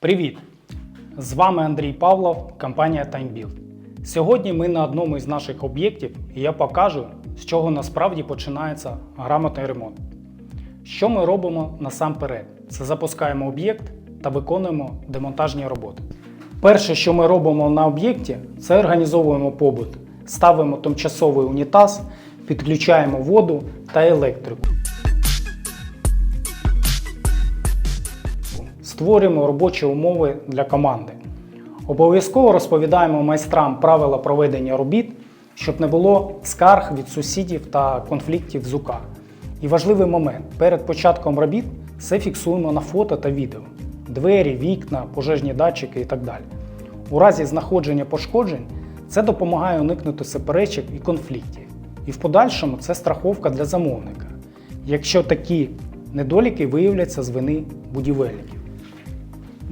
Привіт! З вами Андрій Павлов, компанія TimeBuild. Сьогодні ми на одному із наших об'єктів і я покажу, з чого насправді починається грамотний ремонт. Що ми робимо насамперед? Це запускаємо об'єкт та виконуємо демонтажні роботи. Перше, що ми робимо на об'єкті, це організовуємо побут, ставимо тимчасовий унітаз, підключаємо воду та електрику. Створюємо робочі умови для команди. Обов'язково розповідаємо майстрам правила проведення робіт, щоб не було скарг від сусідів та конфліктів з УК. І важливий момент: перед початком робіт все фіксуємо на фото та відео: двері, вікна, пожежні датчики і так далі. У разі знаходження пошкоджень це допомагає уникнути суперечок і конфліктів. І в подальшому це страховка для замовника, якщо такі недоліки виявляться з вини будівельників.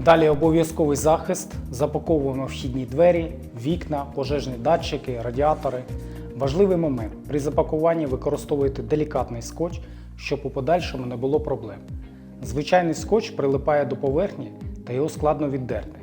Далі обов'язковий захист, запаковуємо вхідні двері, вікна, пожежні датчики, радіатори. Важливий момент: при запакуванні використовуйте делікатний скотч, щоб у подальшому не було проблем. Звичайний скотч прилипає до поверхні та його складно віддерти.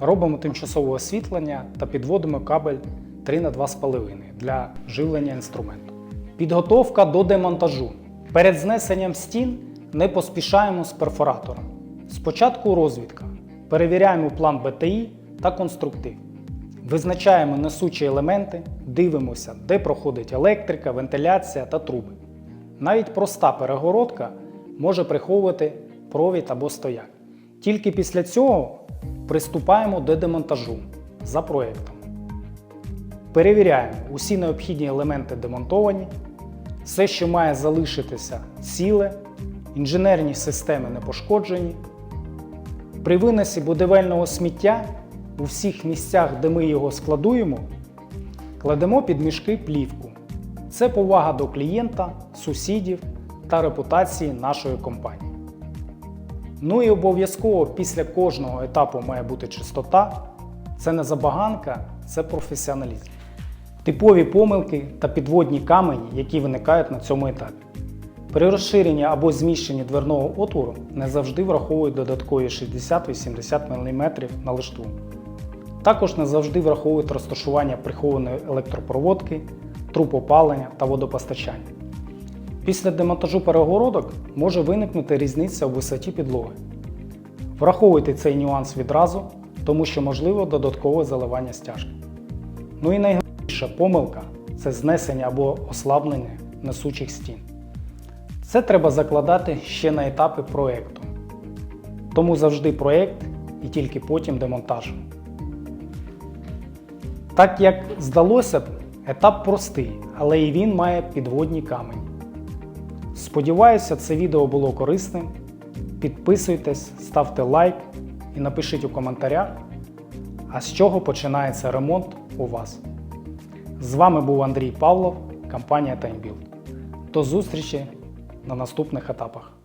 Робимо тимчасове освітлення та підводимо кабель 3 на 2,5 для живлення інструменту. Підготовка до демонтажу. Перед знесенням стін не поспішаємо з перфоратором. Спочатку розвідка. Перевіряємо план БТІ та конструктив. Визначаємо несучі елементи, дивимося, де проходить електрика, вентиляція та труби. Навіть проста перегородка може приховувати провід або стояк. Тільки після цього приступаємо до демонтажу за проєктом. Перевіряємо, усі необхідні елементи демонтовані, все, що має залишитися ціле, інженерні системи не пошкоджені. При виносі будівельного сміття у всіх місцях, де ми його складуємо, кладемо під мішки плівку. Це повага до клієнта, сусідів та репутації нашої компанії. Ну і обов'язково після кожного етапу має бути чистота. Це не забаганка, це професіоналізм. Типові помилки та підводні камені, які виникають на цьому етапі. При розширенні або зміщенні дверного отвору не завжди враховують додаткові 60-80 мм на лиштву. Також не завжди враховують розташування прихованої електропроводки, труб опалення та водопостачання. Після демонтажу перегородок може виникнути різниця у висоті підлоги. Враховуйте цей нюанс відразу, тому що можливо додаткове заливання стяжки. Ну і найголовніша помилка це знесення або ослаблення несучих стін. Це треба закладати ще на етапи проєкту. Тому завжди проєкт і тільки потім демонтаж. Так як здалося б, етап простий, але і він має підводні камені. Сподіваюся, це відео було корисним. Підписуйтесь, ставте лайк і напишіть у коментарях, а з чого починається ремонт у вас. З вами був Андрій Павлов, компанія TimeBuild. До зустрічі на наступних етапах.